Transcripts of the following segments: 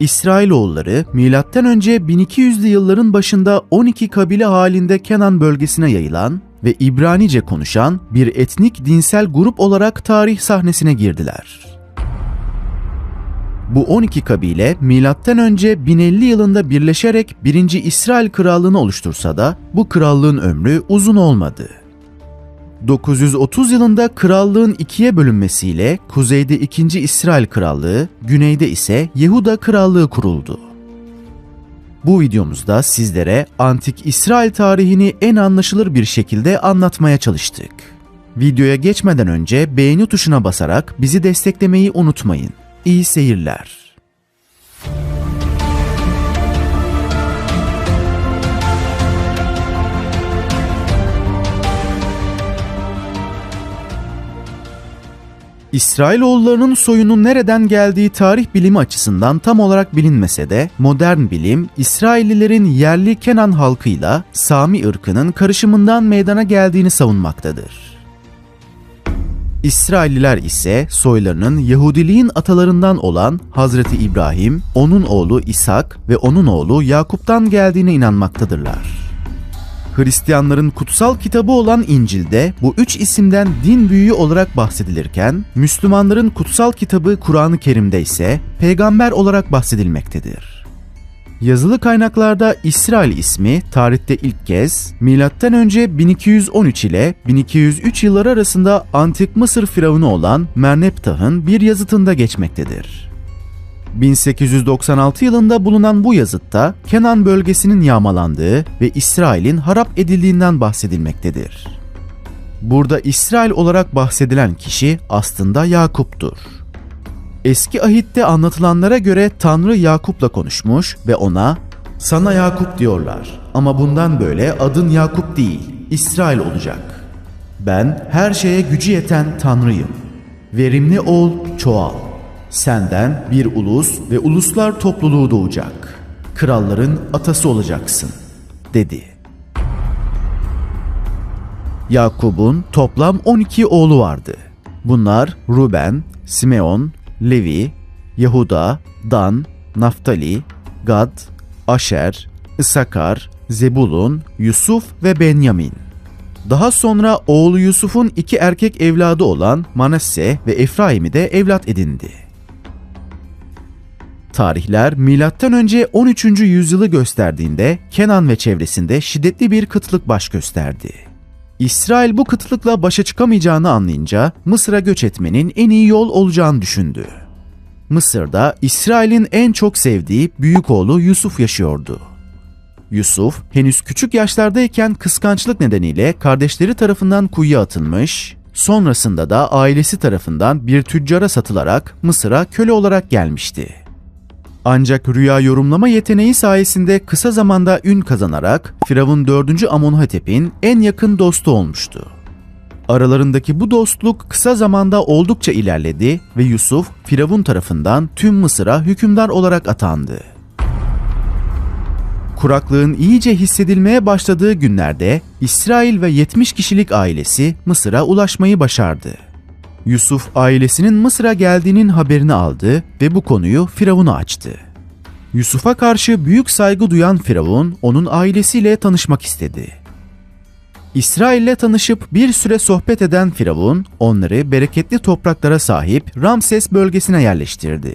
İsrailoğulları M.Ö. 1200'lü yılların başında 12 kabile halinde Kenan bölgesine yayılan ve İbranice konuşan bir etnik dinsel grup olarak tarih sahnesine girdiler. Bu 12 kabile M.Ö. 1050 yılında birleşerek 1. İsrail Krallığını oluştursa da bu krallığın ömrü uzun olmadı. 930 yılında krallığın ikiye bölünmesiyle kuzeyde 2. İsrail Krallığı, güneyde ise Yehuda Krallığı kuruldu. Bu videomuzda sizlere antik İsrail tarihini en anlaşılır bir şekilde anlatmaya çalıştık. Videoya geçmeden önce beğeni tuşuna basarak bizi desteklemeyi unutmayın. İyi seyirler. İsrailoğullarının soyunun nereden geldiği tarih bilimi açısından tam olarak bilinmese de modern bilim İsraillilerin yerli Kenan halkıyla Sami ırkının karışımından meydana geldiğini savunmaktadır. İsrailliler ise soylarının Yahudiliğin atalarından olan Hazreti İbrahim, onun oğlu İshak ve onun oğlu Yakup'tan geldiğine inanmaktadırlar. Hristiyanların kutsal kitabı olan İncil'de bu üç isimden din büyüğü olarak bahsedilirken, Müslümanların kutsal kitabı Kur'an-ı Kerim'de ise peygamber olarak bahsedilmektedir. Yazılı kaynaklarda İsrail ismi tarihte ilk kez M.Ö. 1213 ile 1203 yılları arasında Antik Mısır firavunu olan Merneptah'ın bir yazıtında geçmektedir. 1896 yılında bulunan bu yazıtta Kenan bölgesinin yağmalandığı ve İsrail'in harap edildiğinden bahsedilmektedir. Burada İsrail olarak bahsedilen kişi aslında Yakup'tur. Eski ahitte anlatılanlara göre Tanrı Yakup'la konuşmuş ve ona "Sana Yakup diyorlar ama bundan böyle adın Yakup değil, İsrail olacak. Ben her şeye gücü yeten Tanrıyım. Verimli ol, çoğal. Senden bir ulus ve uluslar topluluğu doğacak. Kralların atası olacaksın." dedi. Yakup'un toplam 12 oğlu vardı. Bunlar Ruben, Simeon, Levi, Yahuda, Dan, Naftali, Gad, Aşer, Isakar, Zebulun, Yusuf ve Benyamin. Daha sonra oğlu Yusuf'un iki erkek evladı olan Manasse ve Efraim'i de evlat edindi. Tarihler M.Ö. 13. yüzyılı gösterdiğinde Kenan ve çevresinde şiddetli bir kıtlık baş gösterdi. İsrail bu kıtlıkla başa çıkamayacağını anlayınca Mısır'a göç etmenin en iyi yol olacağını düşündü. Mısır'da İsrail'in en çok sevdiği büyük oğlu Yusuf yaşıyordu. Yusuf henüz küçük yaşlardayken kıskançlık nedeniyle kardeşleri tarafından kuyuya atılmış, sonrasında da ailesi tarafından bir tüccara satılarak Mısır'a köle olarak gelmişti. Ancak rüya yorumlama yeteneği sayesinde kısa zamanda ün kazanarak Firavun 4. Amonhotep'in en yakın dostu olmuştu. Aralarındaki bu dostluk kısa zamanda oldukça ilerledi ve Yusuf Firavun tarafından tüm Mısır'a hükümdar olarak atandı. Kuraklığın iyice hissedilmeye başladığı günlerde İsrail ve 70 kişilik ailesi Mısır'a ulaşmayı başardı. Yusuf ailesinin Mısır'a geldiğinin haberini aldı ve bu konuyu Firavun'a açtı. Yusuf'a karşı büyük saygı duyan Firavun onun ailesiyle tanışmak istedi. İsrail'le tanışıp bir süre sohbet eden Firavun onları bereketli topraklara sahip Ramses bölgesine yerleştirdi.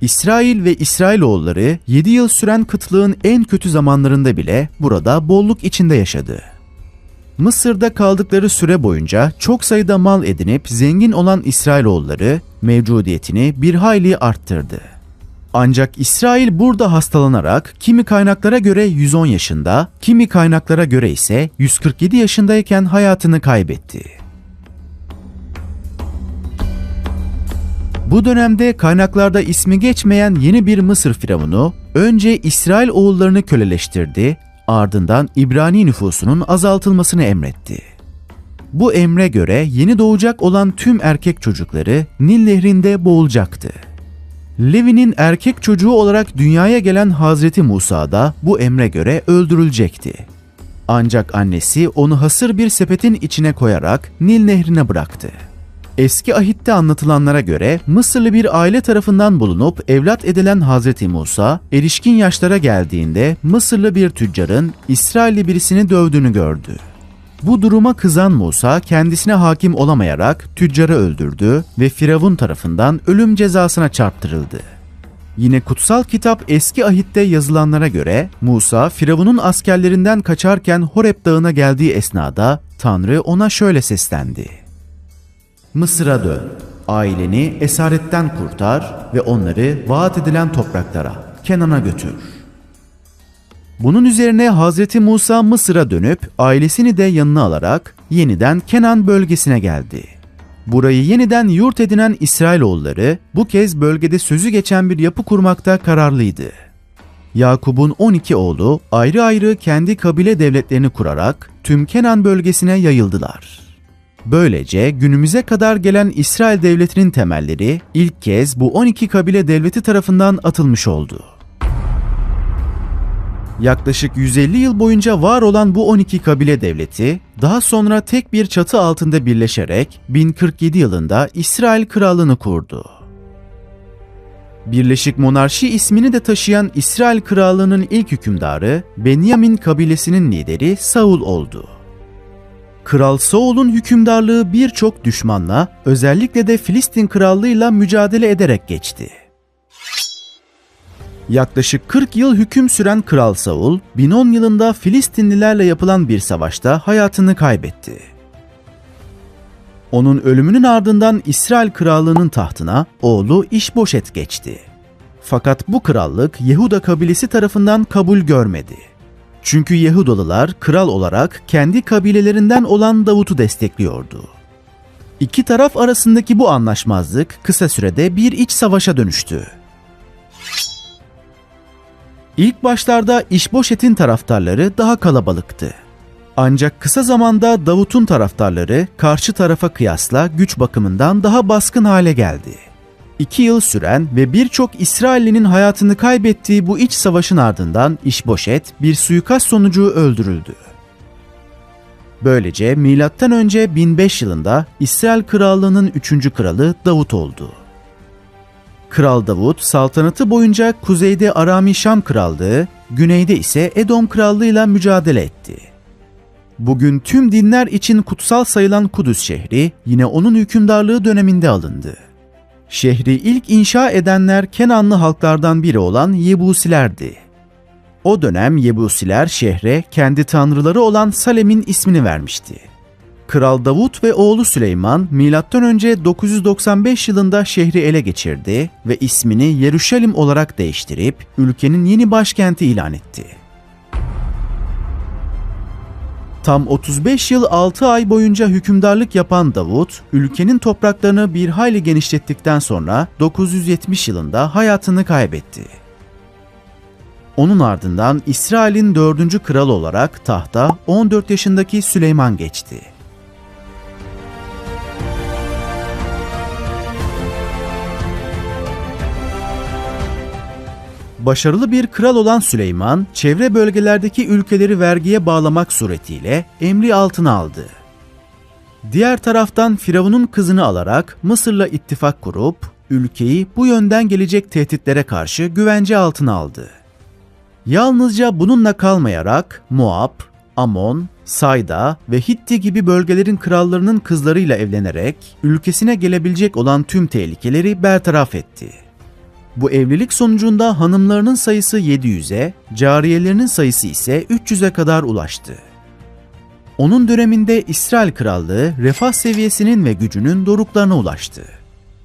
İsrail ve İsrailoğulları 7 yıl süren kıtlığın en kötü zamanlarında bile burada bolluk içinde yaşadı. Mısır'da kaldıkları süre boyunca çok sayıda mal edinip zengin olan İsrailoğulları mevcudiyetini bir hayli arttırdı. Ancak İsrail burada hastalanarak kimi kaynaklara göre 110 yaşında, kimi kaynaklara göre ise 147 yaşındayken hayatını kaybetti. Bu dönemde kaynaklarda ismi geçmeyen yeni bir Mısır firavunu önce İsrail oğullarını köleleştirdi, ardından İbrani nüfusunun azaltılmasını emretti. Bu emre göre yeni doğacak olan tüm erkek çocukları Nil Nehri'nde boğulacaktı. Levi'nin erkek çocuğu olarak dünyaya gelen Hazreti Musa da bu emre göre öldürülecekti. Ancak annesi onu hasır bir sepetin içine koyarak Nil Nehri'ne bıraktı. Eski ahitte anlatılanlara göre Mısırlı bir aile tarafından bulunup evlat edilen Hazreti Musa, erişkin yaşlara geldiğinde Mısırlı bir tüccarın İsrailli birisini dövdüğünü gördü. Bu duruma kızan Musa kendisine hakim olamayarak tüccarı öldürdü ve Firavun tarafından ölüm cezasına çarptırıldı. Yine kutsal kitap eski ahitte yazılanlara göre Musa Firavun'un askerlerinden kaçarken Horeb Dağı'na geldiği esnada Tanrı ona şöyle seslendi. Mısır'a dön, aileni esaretten kurtar ve onları vaat edilen topraklara, Kenan'a götür. Bunun üzerine Hazreti Musa Mısır'a dönüp ailesini de yanına alarak yeniden Kenan bölgesine geldi. Burayı yeniden yurt edinen İsrailoğulları bu kez bölgede sözü geçen bir yapı kurmakta kararlıydı. Yakup'un 12 oğlu ayrı ayrı kendi kabile devletlerini kurarak tüm Kenan bölgesine yayıldılar. Böylece günümüze kadar gelen İsrail devletinin temelleri ilk kez bu 12 kabile devleti tarafından atılmış oldu. Yaklaşık 150 yıl boyunca var olan bu 12 kabile devleti, daha sonra tek bir çatı altında birleşerek 1047 yılında İsrail Krallığını kurdu. Birleşik Monarşi ismini de taşıyan İsrail Krallığı'nın ilk hükümdarı Benyamin kabilesinin lideri Saul oldu. Kral Saul'un hükümdarlığı birçok düşmanla, özellikle de Filistin krallığıyla mücadele ederek geçti. Yaklaşık 40 yıl hüküm süren Kral Saul, 1010 yılında Filistinlilerle yapılan bir savaşta hayatını kaybetti. Onun ölümünün ardından İsrail krallığının tahtına oğlu İşboşet geçti. Fakat bu krallık Yehuda kabilesi tarafından kabul görmedi. Çünkü Yahudalılar kral olarak kendi kabilelerinden olan Davut'u destekliyordu. İki taraf arasındaki bu anlaşmazlık kısa sürede bir iç savaşa dönüştü. İlk başlarda İşboşet'in taraftarları daha kalabalıktı. Ancak kısa zamanda Davut'un taraftarları karşı tarafa kıyasla güç bakımından daha baskın hale geldi. İki yıl süren ve birçok İsraillinin hayatını kaybettiği bu iç savaşın ardından İşboşet bir suikast sonucu öldürüldü. Böylece M.Ö. 1005 yılında İsrail Krallığı'nın 3. kralı Davut oldu. Kral Davut saltanatı boyunca kuzeyde Arami Şam Krallığı, güneyde ise Edom Krallığı'yla mücadele etti. Bugün tüm dinler için kutsal sayılan Kudüs şehri yine onun hükümdarlığı döneminde alındı. Şehri ilk inşa edenler Kenanlı halklardan biri olan Yebusilerdi. O dönem Yebusiler şehre kendi tanrıları olan Salem'in ismini vermişti. Kral Davut ve oğlu Süleyman M.Ö. 995 yılında şehri ele geçirdi ve ismini Yeruşalim olarak değiştirip ülkenin yeni başkenti ilan etti. Tam 35 yıl 6 ay boyunca hükümdarlık yapan Davut, ülkenin topraklarını bir hayli genişlettikten sonra 970 yılında hayatını kaybetti. Onun ardından İsrail'in dördüncü kralı olarak tahta 14 yaşındaki Süleyman geçti. Başarılı bir kral olan Süleyman, çevre bölgelerdeki ülkeleri vergiye bağlamak suretiyle emri altına aldı. Diğer taraftan Firavun'un kızını alarak Mısır'la ittifak kurup ülkeyi bu yönden gelecek tehditlere karşı güvence altına aldı. Yalnızca bununla kalmayarak Moab, Amon, Sayda ve Hitti gibi bölgelerin krallarının kızlarıyla evlenerek ülkesine gelebilecek olan tüm tehlikeleri bertaraf etti. Bu evlilik sonucunda hanımlarının sayısı 700'e, cariyelerinin sayısı ise 300'e kadar ulaştı. Onun döneminde İsrail Krallığı refah seviyesinin ve gücünün doruklarına ulaştı.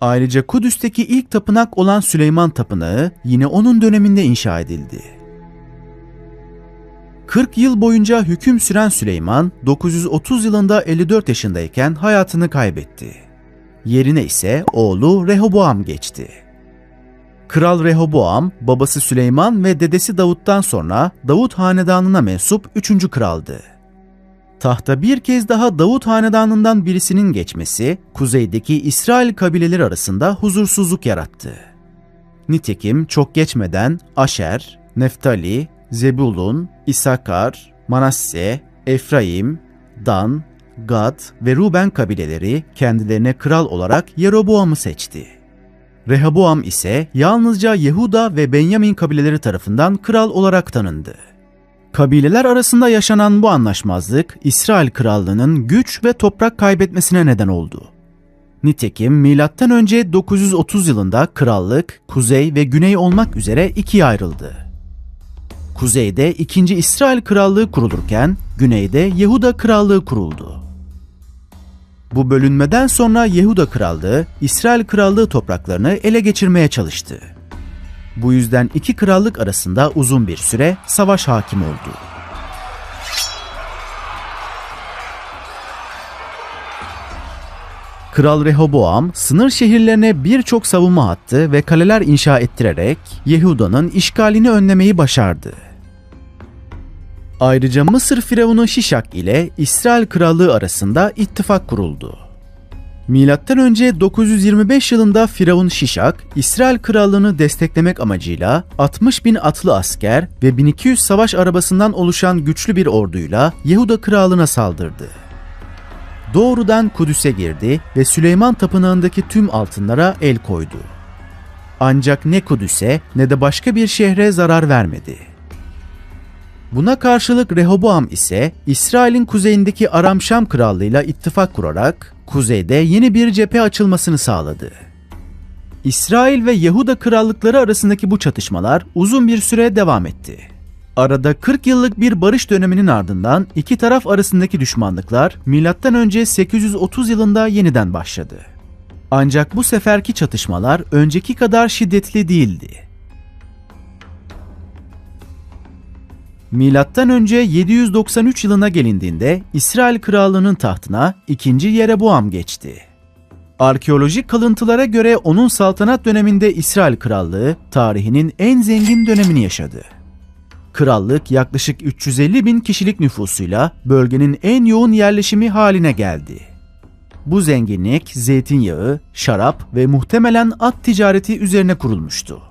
Ayrıca Kudüs'teki ilk tapınak olan Süleyman Tapınağı yine onun döneminde inşa edildi. 40 yıl boyunca hüküm süren Süleyman 930 yılında 54 yaşındayken hayatını kaybetti. Yerine ise oğlu Rehoboam geçti. Kral Rehoboam, babası Süleyman ve dedesi Davut'tan sonra Davut hanedanına mensup 3. kraldı. Tahta bir kez daha Davut hanedanından birisinin geçmesi, kuzeydeki İsrail kabileleri arasında huzursuzluk yarattı. Nitekim çok geçmeden Aşer, Neftali, Zebulun, İsakar, Manasse, Efraim, Dan, Gad ve Ruben kabileleri kendilerine kral olarak Yeroboam'ı seçti. Rehoboam ise yalnızca Yehuda ve Benyamin kabileleri tarafından kral olarak tanındı. Kabileler arasında yaşanan bu anlaşmazlık İsrail krallığının güç ve toprak kaybetmesine neden oldu. Nitekim M.Ö. 930 yılında krallık kuzey ve güney olmak üzere ikiye ayrıldı. Kuzeyde 2. İsrail krallığı kurulurken güneyde Yehuda krallığı kuruldu. Bu bölünmeden sonra Yehuda krallığı İsrail krallığı topraklarını ele geçirmeye çalıştı. Bu yüzden iki krallık arasında uzun bir süre savaş hakim oldu. Kral Rehoboam sınır şehirlerine birçok savunma hattı ve kaleler inşa ettirerek Yehuda'nın işgalini önlemeyi başardı. Ayrıca Mısır Firavunu Şişak ile İsrail Krallığı arasında ittifak kuruldu. Milattan önce 925 yılında Firavun Şişak, İsrail krallığını desteklemek amacıyla 60 bin atlı asker ve 1200 savaş arabasından oluşan güçlü bir orduyla Yehuda krallığına saldırdı. Doğrudan Kudüs'e girdi ve Süleyman Tapınağı'ndaki tüm altınlara el koydu. Ancak ne Kudüs'e ne de başka bir şehre zarar vermedi. Buna karşılık Rehoboam ise İsrail'in kuzeyindeki Aram Şam krallığıyla ittifak kurarak kuzeyde yeni bir cephe açılmasını sağladı. İsrail ve Yahuda krallıkları arasındaki bu çatışmalar uzun bir süre devam etti. Arada 40 yıllık bir barış döneminin ardından iki taraf arasındaki düşmanlıklar M.Ö. 830 yılında yeniden başladı. Ancak bu seferki çatışmalar önceki kadar şiddetli değildi. Milattan önce 793 yılına gelindiğinde İsrail krallığının tahtına 2. Yeroboam geçti. Arkeolojik kalıntılara göre onun saltanat döneminde İsrail krallığı tarihinin en zengin dönemini yaşadı. Krallık yaklaşık 350 bin kişilik nüfusuyla bölgenin en yoğun yerleşimi haline geldi. Bu zenginlik zeytinyağı, şarap ve muhtemelen at ticareti üzerine kurulmuştu.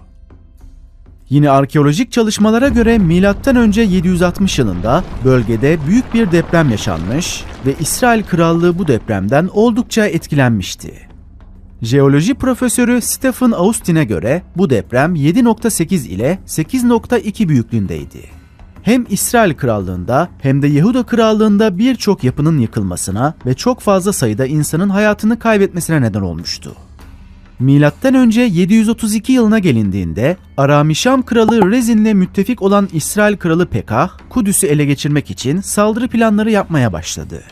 Yine arkeolojik çalışmalara göre M.Ö. 760 yılında bölgede büyük bir deprem yaşanmış ve İsrail Krallığı bu depremden oldukça etkilenmişti. Jeoloji profesörü Stephen Austin'e göre bu deprem 7.8 ile 8.2 büyüklüğündeydi. Hem İsrail Krallığında hem de Yehuda Krallığında birçok yapının yıkılmasına ve çok fazla sayıda insanın hayatını kaybetmesine neden olmuştu. Milattan önce 732 yılına gelindiğinde Aramişam kralı Rezin'le müttefik olan İsrail kralı Pekah, Kudüs'ü ele geçirmek için saldırı planları yapmaya başladı.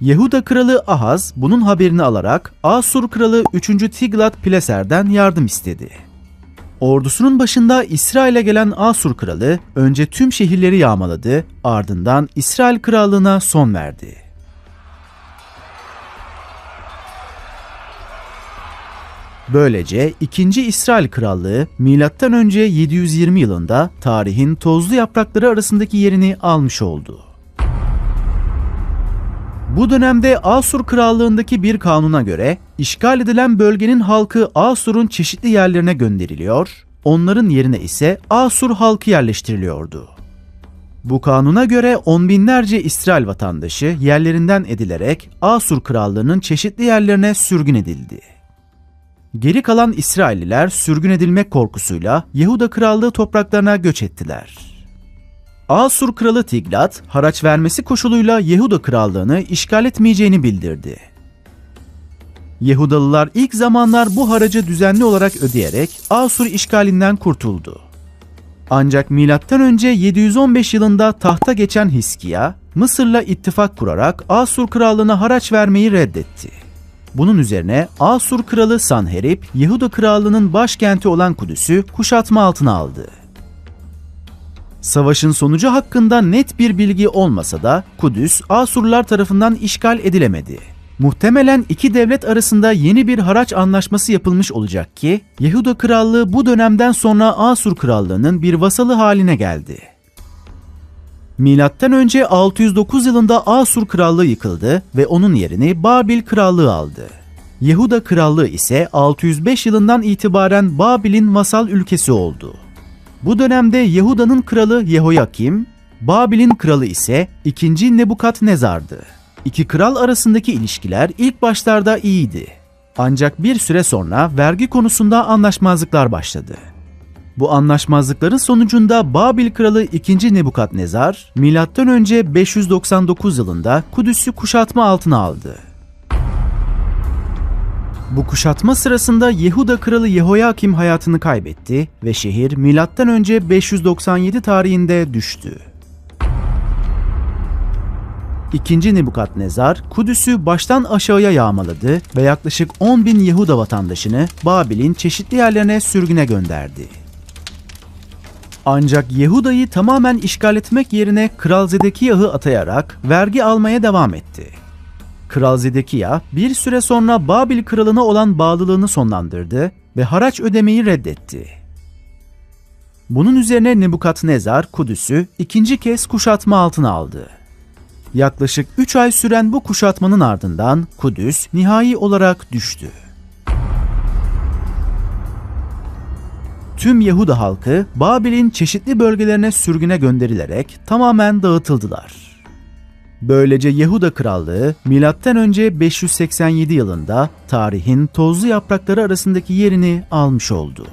Yehuda kralı Ahaz bunun haberini alarak Asur kralı 3. Tiglat-Pileser'den yardım istedi. Ordusunun başında İsrail'e gelen Asur kralı önce tüm şehirleri yağmaladı, ardından İsrail krallığına son verdi. Böylece 2. İsrail Krallığı M.Ö. 720 yılında tarihin tozlu yaprakları arasındaki yerini almış oldu. Bu dönemde Asur Krallığındaki bir kanuna göre işgal edilen bölgenin halkı Asur'un çeşitli yerlerine gönderiliyor, onların yerine ise Asur halkı yerleştiriliyordu. Bu kanuna göre on binlerce İsrail vatandaşı yerlerinden edilerek Asur Krallığı'nın çeşitli yerlerine sürgün edildi. Geri kalan İsrailliler sürgün edilmek korkusuyla Yehuda krallığı topraklarına göç ettiler. Asur kralı Tiglat, haraç vermesi koşuluyla Yehuda krallığını işgal etmeyeceğini bildirdi. Yehudalılar ilk zamanlar bu haracı düzenli olarak ödeyerek Asur işgalinden kurtuldu. Ancak M.Ö. 715 yılında tahta geçen Hiskiya, Mısır'la ittifak kurarak Asur krallığına haraç vermeyi reddetti. Bunun üzerine Asur kralı Sanherib, Yehuda krallığının başkenti olan Kudüs'ü kuşatma altına aldı. Savaşın sonucu hakkında net bir bilgi olmasa da Kudüs Asurlar tarafından işgal edilemedi. Muhtemelen iki devlet arasında yeni bir haraç anlaşması yapılmış olacak ki Yehuda krallığı bu dönemden sonra Asur krallığının bir vasalı haline geldi. Milattan önce 609 yılında Asur krallığı yıkıldı ve onun yerini Babil krallığı aldı. Yehuda krallığı ise 605 yılından itibaren Babil'in vasal ülkesi oldu. Bu dönemde Yehuda'nın kralı Yehoyakim, Babil'in kralı ise 2. Nebukadnezar'dı. İki kral arasındaki ilişkiler ilk başlarda iyiydi. Ancak bir süre sonra vergi konusunda anlaşmazlıklar başladı. Bu anlaşmazlıkların sonucunda Babil kralı 2. Nebukadnezar, M.Ö. 599 yılında Kudüs'ü kuşatma altına aldı. Bu kuşatma sırasında Yehuda kralı Yehoyakim hayatını kaybetti ve şehir M.Ö. 597 tarihinde düştü. İkinci Nebukadnezar, Kudüs'ü baştan aşağıya yağmaladı ve yaklaşık 10 bin Yehuda vatandaşını Babil'in çeşitli yerlerine sürgüne gönderdi. Ancak Yehuda'yı tamamen işgal etmek yerine Kral Zedekiyah'ı atayarak vergi almaya devam etti. Kral Zedekiya bir süre sonra Babil kralına olan bağlılığını sonlandırdı ve haraç ödemeyi reddetti. Bunun üzerine Nebukadnezar Kudüs'ü ikinci kez kuşatma altına aldı. Yaklaşık 3 ay süren bu kuşatmanın ardından Kudüs nihai olarak düştü. Tüm Yahuda halkı Babil'in çeşitli bölgelerine sürgüne gönderilerek tamamen dağıtıldılar. Böylece Yehuda Krallığı M.Ö. 587 yılında tarihin tozlu yaprakları arasındaki yerini almış oldu.